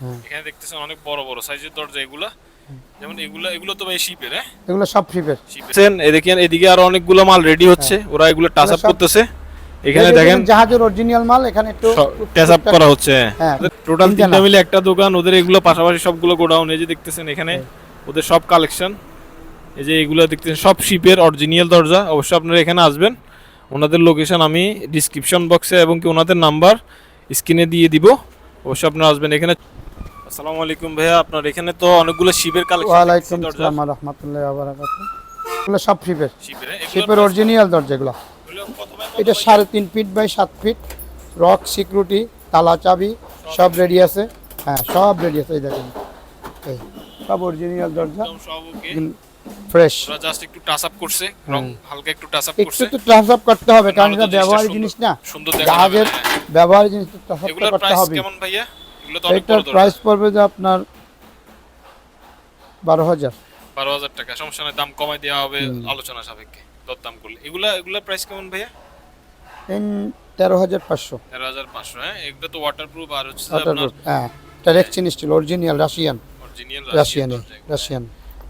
হ্যাঁ। এখানে দেখতেছেন অনেক বড় বড় সাইজের দরজা এগুলা। যেমন এগুলা এগুলো তো ভাই শিপের হ্যাঁ? এগুলো সব ফ্রিপের শিপের এদিকে এদিকে আরও অনেকগুলো মাল রেডি হচ্ছে। ওরা এগুলো টাচ আপ হ্যাঁ। করতেছে। এখানে দেখেন জাহাজের অরিজিনাল মাল এখানে একটু টাচ আপ করা হচ্ছে। হ্যাঁ। টোটাল তিনটা তিনটা মিলে একটা দোকান ওদের এগুলো পাশাপাশি সবগুলো গোডাউন এই যে দেখতেছেন এখানে ওদের সব কালেকশন এই যে এগুলো দেখতেছেন সব শিপের অরিজিনাল দরজা। অবশ্যই আপনারা এখানে আসবেন। ওনাদের লোকেশন আমি ডিসক্রিপশন বক্সে এবং কি ওনাদের নাম্বার স্ক্রিনে দিয়ে দিব। অবশ্যই আপনারা আসবেন এখানে। আসসালামু আলাইকুম ভাইয়া আপনার এখানে তো অনেকগুলো ওয়ালাইকুম কালেকশন আসসালাম রহমতুল্লাহ বারাকাতুহু। এগুলো সব? শিপের এগুলোর অরিজিনাল দরজা এগুলো। এটা সাড়ে তিন ফিট বাই সাত ফিট রক সিকিউরিটি তালা চাবি সব রেডি আছে। হ্যাঁ সব রেডি আছে এই দেখেন। এই সব অরিজিনাল দরজা। ফ্রেশ জাস্ট একটু টাচ আপ করছে রং হালকা একটু টাচ আপ করছে। তো টাচ আপ করতে হবে কারণ এটা ব্যবহারী জিনিসটা জিনিস না। সুন্দর জাহাজের না। জিনিস টাচ আপ করতে হবে। কেমন ভাইয়া? এটার দরজা। প্রাইস পড়বে যে আপনার বারো হাজার। বারো হাজার টাকা সমস্যা নাই দাম কমাই দেওয়া হবে আলোচনা সাপেক্ষে দর দাম করলে। এগুলা এগুলা প্রাইস কেমন ভাইয়া? তেরো হাজার পাঁচশো। তেরো হাজার পাঁচশো হ্যাঁ? এগুলো তো ওয়াটার প্রুফ আর হচ্ছে আপনার হ্যাঁ। এটা rexine steel original Russian original Russian Russian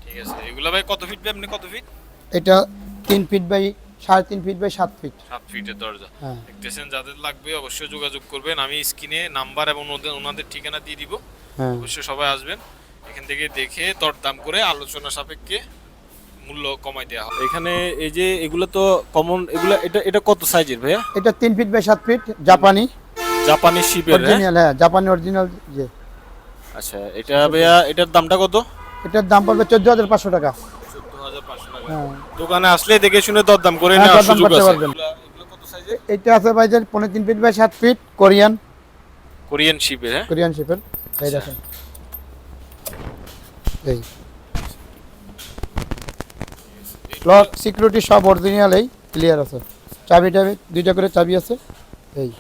ঠিক আছে। এগুলা ভাই কত ফিট ভাই আপনি কত ফিট এটা তিন ফিট বাই সাড়ে তিন ফিট বাই সাত ফিট সাত ফিটের দরজা। হ্যাঁ। দেখতেছেন যাদের লাগবে অবশ্যই যোগাযোগ করবেন। আমি স্ক্রিনে নাম্বার এবং ওদের ওনাদের ঠিকানা দিয়ে দিব। হ্যাঁ। অবশ্যই সবাই আসবেন। এখান থেকে দেখে দরদাম করে আলোচনা সাপেক্ষে মূল্য কমাই দেওয়া হবে। এখানে এই যে এগুলো তো কমন এগুলো এটা এটা কত সাইজের ভাইয়া? এটা তিন ফিট বাই সাত ফিট জাপানি জাপানি শিপের অরিজিনাল হ্যাঁ জাপানি অরিজিনাল যে আচ্ছা এটা ভাইয়া এটার দামটা কত? এটার দাম পড়বে চোদ্দ হাজার পাঁচশো টাকা চোদ্দ হাজার পাঁচশো টাকা হ্যাঁ। দোকানে আসলে দেখে শুনে দরদাম করে হ্যাঁ, নেওয়ার সুযোগ আছে। পারবেন। এটা আছে ভাই যে পনেরো তিন ফিট বাই সাত ফিট কোরিয়ান। কোরিয়ান শিপের হ্যাঁ? কোরিয়ান শিপের। এই দেখেন। এই। লক সিকিউরিটি সব অরিজিনাল এই ক্লিয়ার আছে। চাবি টাবি দুইটা করে চাবি আছে। এই।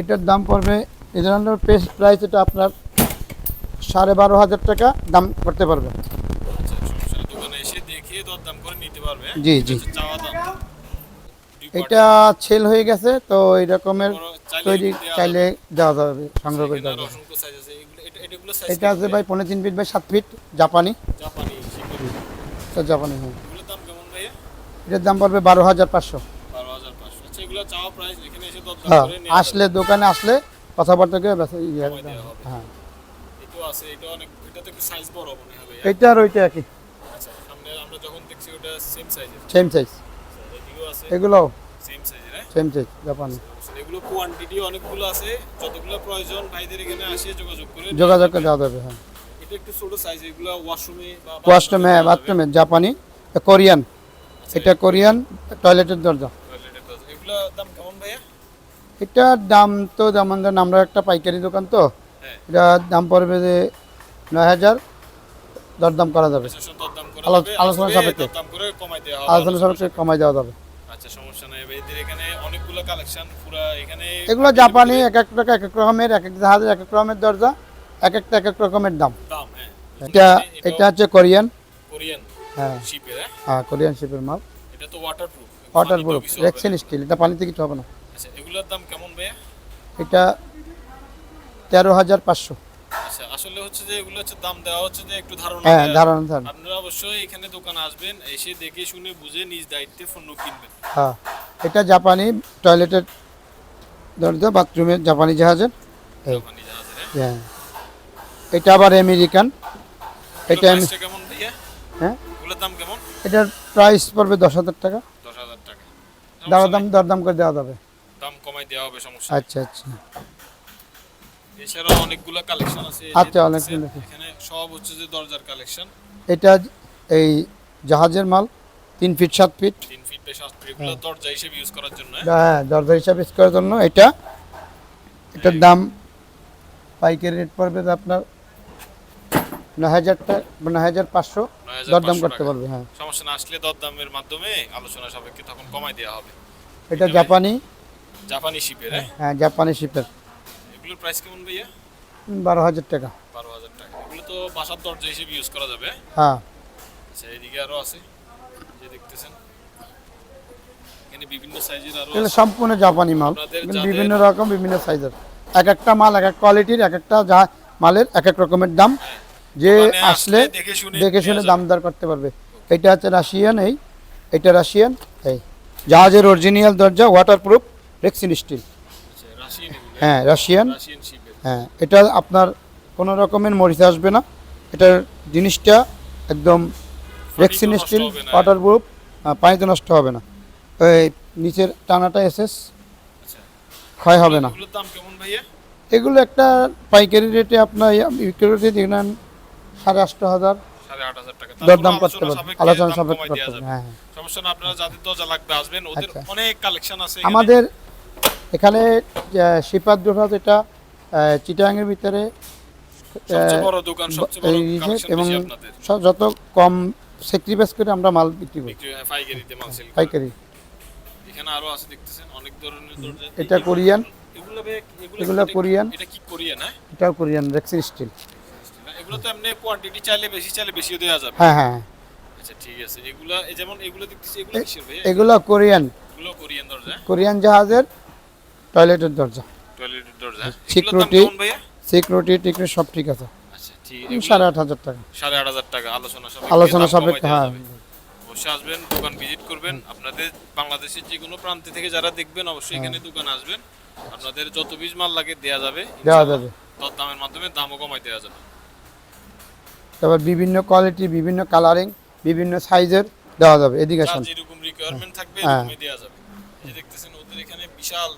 এটার দাম পড়বে এই ধরনের প্রাইস এটা আপনার সাড়ে বারো হাজার টাকা দাম করতে পারবে আচ্ছা সমস্যা নেই, দোকানে এসে দেখে দরদাম করে নিতে পারবে? জি, জি। চাওয়া দাম। এটা সেল হয়ে গেছে তো এই রকমের তৈরি চাইলে দেওয়া যাবে সংগ্রহ করে দেওয়া যাবে। এটা আছে ভাই পনেরো তিন ফিট বাই সাত ফিট জাপানি। তো জাপানি হ্যাঁ। এটার দাম পড়বে বারো হাজার পাঁচশো। আচ্ছা হ্যাঁ আসলে দোকানে আসলে কথাবার্তা করে ইয়ে। হ্যাঁ। এটা আর ওইটা একই। যখন দেখছি ওটা সেম সাইজের সেম সাইজ আছে। এগুলো সেম সাইজের সেম সাইজ জাপানি এগুলো কোয়ান্টিটি অনেকগুলো আছে। যতগুলো প্রয়োজন ভাইদের এখানে আসে যোগাযোগ করে যোগাযোগ করে দেওয়া যাবে হ্যাঁ। এটা একটু ছোট সাইজ এগুলো ওয়াশরুমে বা ওয়াশরুমে বাথরুমে জাপানি কোরিয়ান এটা কোরিয়ান টয়লেটের দরজা। টয়লেটের দরজা। এগুলো দাম কেমন ভাইয়া? এটার দাম তো যেমন ধরেন আমরা একটা পাইকারি দোকান তো। হ্যাঁ। এটার দাম পড়বে যে নয় হাজার। দরদাম করা যাবে। আলোচনা সাপেক্ষে। আলোচনা সাপেক্ষে কমাই দেওয়া যাবে। আচ্ছা সমস্যা নাই। ভাইদের এখানে অনেকগুলো কালেকশন পুরা এখানে এগুলো জাপানি এক এক টাকা এক এক রকমের এক এক জাহাজের এক এক রকমের দরজা এক একটা এক এক রকমের দাম। দাম হ্যাঁ। এটা এটা হচ্ছে কোরিয়ান। কোরিয়ান হ্যাঁ। শিপের হ্যাঁ? হ্যাঁ কোরিয়ান শিপের মাল। এটা তো waterproof water proof rexine steel এটা পানিতে কিছু হবে না। আচ্ছা এগুলোর দাম কেমন ভাইয়া? এটা তেরো হাজার পাঁচশো। আচ্ছা আসলে হচ্ছে যে এগুলো হচ্ছে দাম দেওয়া হচ্ছে যে একটু ধারণা হ্যাঁ ধারণা ধারণা। আপনারা অবশ্যই এখানে দোকানে আসবেন এসে দেখে শুনে বুঝে নিজ দায়িত্বে পণ্য কিনবেন। হ্যাঁ এটা জাপানি টয়লেটের দরজা বাথরুমের জাপানি জাহাজের। জাপানি জাহাজের হ্যাঁ? হ্যাঁ। এটা আবার আমেরিকান। এটা কেমন ভাইয়া? হ্যাঁ? এগুলোর দাম কেমন? এটার প্রাইস পড়বে দশ হাজার টাকা। দশ হাজার টাকা। দরদাম দরদাম করে দেওয়া যাবে। দাম কমাই দেওয়া হবে সমস্যা আচ্ছা আচ্ছা। এছাড়াও অনেকগুলো কালেকশন আছে আচ্ছা, এখানে সব হচ্ছে যে দরজার কালেকশন এটা এই জাহাজের মাল তিন ফিট সাত ফিট তিন ফিট সাত ফিট এগুলো দরজা হিসেবে ইউজ করার জন্য হ্যাঁ? হ্যাঁ দরজা হিসাবে ইউজ করার জন্য। এটা এটার দাম পাইকারি রেট পড়বে আপনার নয় হাজার টাকা নয় হাজার পাঁচশো। দরদাম করতে পারবে হ্যাঁ। সমস্যা না আসলে দরদামের মাধ্যমে আলোচনা সাপেক্ষে তখন কমাই দেওয়া হবে। এটা জাপানি জাপানি শিপের হ্যাঁ? হ্যাঁ জাপানি শিপের এগুলোর প্রাইস কেমন ভাইয়া? বারো হাজার টাকা। বারো হাজার টাকা। এগুলো তো বাসার দরজা হিসেবে ইউজ করা যাবে। হ্যাঁ? হ্যাঁ আচ্ছা এদিকে আরও আছে। যে দেখতেছেন। এখানে বিভিন্ন সাইজের আরও এগুলো সম্পূর্ণ জাপানি মাল। বিভিন্ন রকম বিভিন্ন সাইজের এক একটা মাল এক এক কোয়ালিটির এক একটা যা মালের এক এক রকমের দাম। যে আসলে আসলে দেখে শুনে। দাম দর করতে পারবে। এটা হচ্ছে রাশিয়ান এই। এটা রাশিয়ান এই। জাহাজের অরিজিনাল দরজা ওয়াটারপ্রুফ রেক্সিন স্টিল হ্যাঁ রাশিয়ান হ্যাঁ এটা আপনার কোনো রকমের মরিচা আসবে না। এটার জিনিসটা একদম রেক্সিন স্টিল হবে না। ওয়াটারপ্রুফ পানিতে নষ্ট হবে না। ওই নিচের টানাটা এসেস। আচ্ছা। ক্ষয় হবে না। এগুলো একটা পাইকারি রেটে আপনার বিক্রি দেখলেন সাড়ে আটশো হাজার। সাড়ে আট হাজার টাকা। দরদাম করতে পারবেন। আলোচনা সাপেক্ষে করতে পারবেন। হ্যাঁ হ্যাঁ। সমস্যা না আপনারা যাদের দরজা লাগবে আসবেন ওদের আচ্ছা। অনেক কালেকশন আছে। আমাদের এখানে শিপার দুটা যেটা চিটাঙের ভিতরে দোকান এবং যত কম স্যাক্রিফাইস করে আমরা মাল বিক্রি করি। হয় পাইকারি। এখানে আরও আছে দেখতেছেন অনেক ধরনের এটা কোরিয়ান। এগুলো কোরিয়ান। এটা কি কোরিয়ান হ্যাঁ? এটাও কোরিয়ান রেক্সিন স্টিল। এগুলো তো এমনি কোয়ান্টিটি চাইলে বেশি চাইলে বেশিও দেওয়া যাবে। হ্যাঁ হ্যাঁ। আচ্ছা ঠিক আছে। এগুলা যেমন এগুলো দেখতেছি এগুলো কিসের ভাই? এগুলো কোরিয়ান। এগুলো কোরিয়ান দরজা কোরিয়ান জাহাজের টয়লেটের দরজা। টয়লেটের কেমন সিকিউরিটি টিকিট সব ঠিক আছে। আচ্ছা ঠিক উম, সাড়ে আট হাজার টাকা। সাড়ে আট হাজার টাকা আলোচনা আলোচনা সাপেক্ষে হ্যাঁ। অবশ্যই আসবেন দোকান ভিজিট করবেন। আপনাদের বাংলাদেশের যে কোনো প্রান্ত থেকে যারা দেখবেন অবশ্যই এখানে দোকান আসবেন। আপনাদের যত বীজ মাল লাগে দেয়া যাবে দেওয়া যাবে। দর দামের মাধ্যমে দামও কমাই দেওয়া যাবে। তারপর বিভিন্ন কোয়ালিটি বিভিন্ন কালারিং বিভিন্ন সাইজের দেওয়া যাবে। এদিকে আসুন। যেরকম রিকোয়ারমেন্ট থাকবে হ্যাঁ। এরকমই দেওয়া যাবে। এই দেখতেছেন ওদের এখানে বিশাল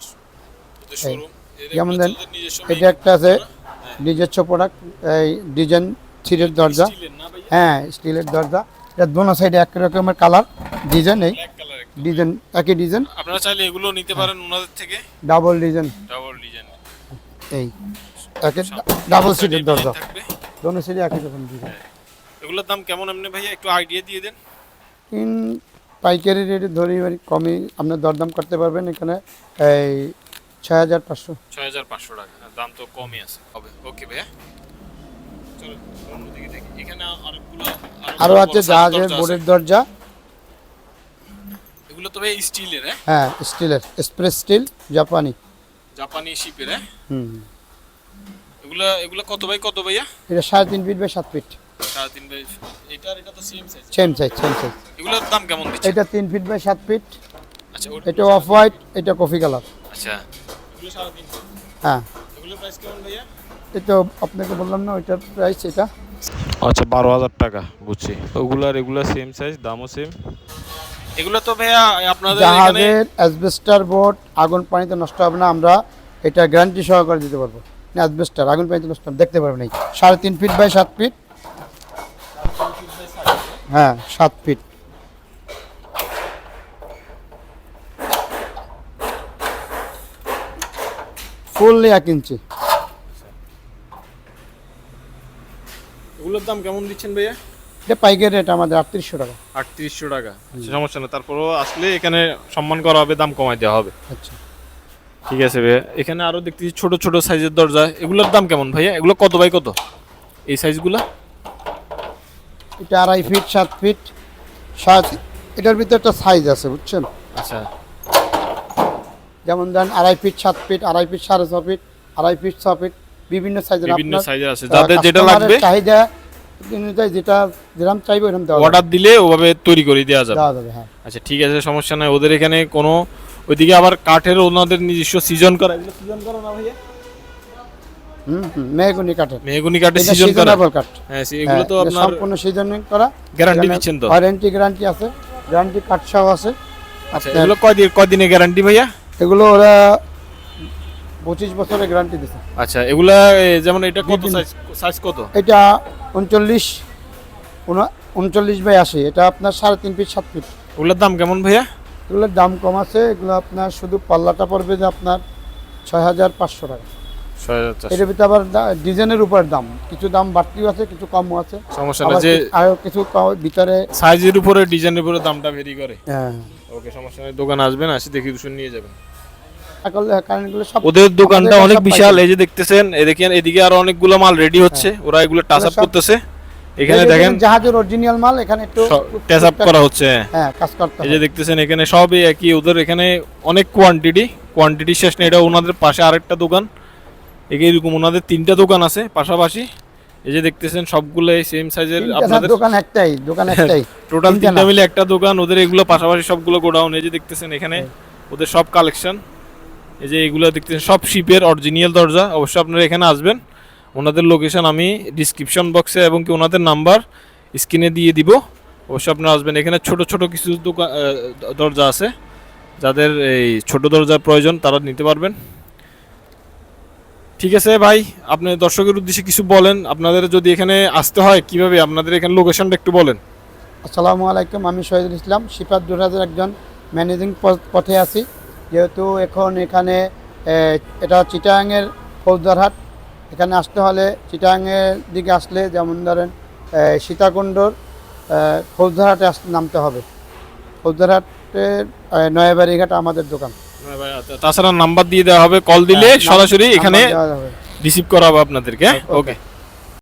যেমন দেন, এটা একটা আছে নিজস্ব প্রোডাক্ট এই ডিজাইন থ্রির দরজা। হ্যাঁ স্টিলের দরজা। এটা দোনো সাইডে এক রকমের কালার ডিজাইন এই। ডিজাইন একই ডিজাইন আপনারা চাইলে এগুলো নিতে পারেন ওনাদের থেকে। ডাবল ডিজাইন ডাবল ডিজাইন এই একে ডাবল সিটের দরজা। দোনো সাইডে একই রকম ডিজাইন এগুলোর দাম কেমন এমনি ভাইয়া? একটু আইডিয়া দিয়ে দেন। পাইকারি রেটে ধরি কমই আপনার দরদাম করতে পারবেন এখানে। এই ছয় হাজার পাঁচশো। ছয় হাজার পাঁচশো টাকা। দাম তো কমই আছে। হবে। ওকে ভাইয়া। আরও আছে জাহাজের বোর্ডের দরজা। এগুলো তো ভাই স্টিলের হ্যাঁ? হ্যাঁ স্টিলের। স্প্রেস স্টিল জাপানি। জাপানি শিপের হ্যাঁ? হুম। এগুলো এগুলো কত ভাই কত ভাইয়া? এটা সাড়ে তিন ফিট বাই সাত ফিট। সাড়ে তিন ভাই এটার এটা তো same size same size same size এগুলোর দাম কেমন দিচ্ছে? এটা তিন ফিট বাই সাত ফিট। আচ্ছা এটা অফ হোয়াইট এটা কফি কালার আচ্ছা। হ্যাঁ। আপনাকে বললাম না ওইটার প্রাইস এটা। আচ্ছা বারো হাজার টাকা বুঝছি। এগুলা সেম সাইজ দামও সেম এগুলো তো ভাইয়া আপনাদের এখানে জাহাজের অ্যাসবেস্টার বোর্ড আগুন পানিতে নষ্ট হবে না আমরা এটা গ্যারান্টি সহকারে দিতে পারব। না অ্যাসবেস্টার আগুন পানিতে নষ্ট হবে দেখতে পারবেন এই সাড়ে তিন ফিট বাই সাত ফিট হ্যাঁ সাত ফিট ফুললি এক ইঞ্চি। এগুলোর দাম কেমন দিচ্ছেন ভাইয়া? এটা পাইকারি রেট আমাদের আটত্রিশশো টাকা। আটত্রিশশো টাকা। আচ্ছা, সমস্যা না তারপরও আসলে এখানে সম্মান করা হবে দাম কমাই দেওয়া হবে। আচ্ছা। ঠিক আছে ভাইয়া। এখানে আরও দেখতেছি ছোট ছোট সাইজের দরজা। এগুলোর দাম কেমন ভাইয়া? এগুলো কত বাই কত? এই সাইজগুলো? এটা আড়াই ফিট সাত ফিট। সাত এটার ভিতরে একটা সাইজ আছে বুঝছেন? আচ্ছা। যেমন ধরেন আড়াই ফিট সাত ফিট আড়াই ফিট সাড়ে ছ ফিট আড়াই ফিট ছ ফিট বিভিন্ন সাইজের বিভিন্ন সাইজের আছে। যাদের যেটা লাগবে চাহিদা অনুযায়ী যেটা যেরকম চাইবে ওরকম দেওয়া অর্ডার দিলে ওভাবে তৈরি করে দেওয়া যাবে। দেওয়া যাবে হ্যাঁ। আচ্ছা ঠিক আছে সমস্যা নাই। ওদের এখানে কোনো ওইদিকে আবার কাঠের ওনাদের নিজস্ব সিজন করা এগুলো সিজন করা না ভাইয়া? হুম হুম মেহগুনি কাঠের। মেহগুনি কাঠের সিজন করা। কাঠ। হ্যাঁ এগুলো তো হ্যাঁ, আপনার সম্পূর্ণ সিজনিং করা। গ্যারান্টি দিচ্ছেন তো? ওয়ারেন্টি গ্যারান্টি আছে। গ্যারান্টি কাঠ সহ আছে। আচ্ছা কয়দিন কয়দিনে গ্যারান্টি ভাইয়া? এগুলো ওরা পঁচিশ বছরের গ্যারান্টি দিছে। আচ্ছা এগুলা যেমন এটা কত সাইজ সাইজ কত? এটা উনচল্লিশ উনচল্লিশ বাই আশি এটা আপনার সাড়ে তিন ফিট সাত ফিট ওগুলোর দাম কেমন ভাইয়া? এগুলোর দাম কম আছে এগুলো আপনার শুধু পাল্লাটা পড়বে যে আপনার ছয় হাজার পাঁচশো টাকা। এটার ভিতরে আবার ডিজাইনের উপর দাম কিছু দাম বাড়তিও আছে কিছু কমও আছে। সমস্যা না যে আরও কিছু ভিতরে সাইজের উপরে ডিজাইনের উপরে দামটা ভেরি করে। হ্যাঁ, ওকে সমস্যা নেই দোকান আসবেন আসি দেখি দুশো নিয়ে যাবেন। ওদের দোকানটা অনেক বিশাল এই যে দেখতেছেন এদিকে এদিকে আরও অনেকগুলো মাল রেডি হচ্ছে ওরা এগুলো টাচ আপ করতেছে। এখানে দেখেন জাহাজের অরিজিনাল মাল এখানে একটু টাচ আপ করা হচ্ছে। হ্যাঁ কাজ করতে এই যে দেখতেছেন এখানে সবই একই ওদের এখানে অনেক কোয়ান্টিটি কোয়ান্টিটি শেষ নেই এটা ওনাদের পাশে আরেকটা দোকান। একে এরকম ওনাদের তিনটা দোকান আছে পাশাপাশি। এই যে দেখতেছেন সবগুলো সেম সাইজের আপনাদের দোকান একটাই দোকান একটাই টোটাল তিনটা তিনটা মিলে একটা দোকান ওদের এগুলো পাশাপাশি সবগুলো গোডাউন এই যে দেখতেছেন এখানে ওদের সব কালেকশন এই যে এগুলো দেখতেছেন, সব শিপের অরিজিনাল দরজা অবশ্যই আপনারা এখানে আসবেন। ওনাদের লোকেশন আমি ডিসক্রিপশন বক্সে এবং কি ওনাদের নাম্বার স্ক্রিনে দিয়ে দিব। অবশ্যই আপনারা আসবেন, এখানে ছোট ছোট কিছু দোকান দরজা আছে। যাদের এই ছোট দরজার প্রয়োজন, তারা নিতে পারবেন। ঠিক আছে ভাই, আপনি দর্শকের উদ্দেশ্যে কিছু বলেন। আপনাদের যদি এখানে আসতে হয়, কীভাবে আপনাদের এখানে লোকেশনটা একটু বলেন। আসসালামু আলাইকুম, আমি শহীদুল ইসলাম শিপার দুরাজের একজন ম্যানেজিং পথে আছি। যেহেতু এখন এখানে এটা চিটাগাংয়ের ফৌজদারহাট। এখানে আসতে হলে চিটাগাংয়ের দিকে আসলে যেমন ধরেন সীতাকুণ্ডর ফৌজদারহাটে নামতে হবে। ফৌজদারহাটের নয়াবাড়িঘাট আমাদের দোকান। হ্যাঁ আচ্ছা। তাছাড়া নাম্বার দিয়ে দেওয়া হবে কল দিলে হ্যাঁ, সরাসরি এখানে রিসিভ করা হবে আপনাদেরকে ওকে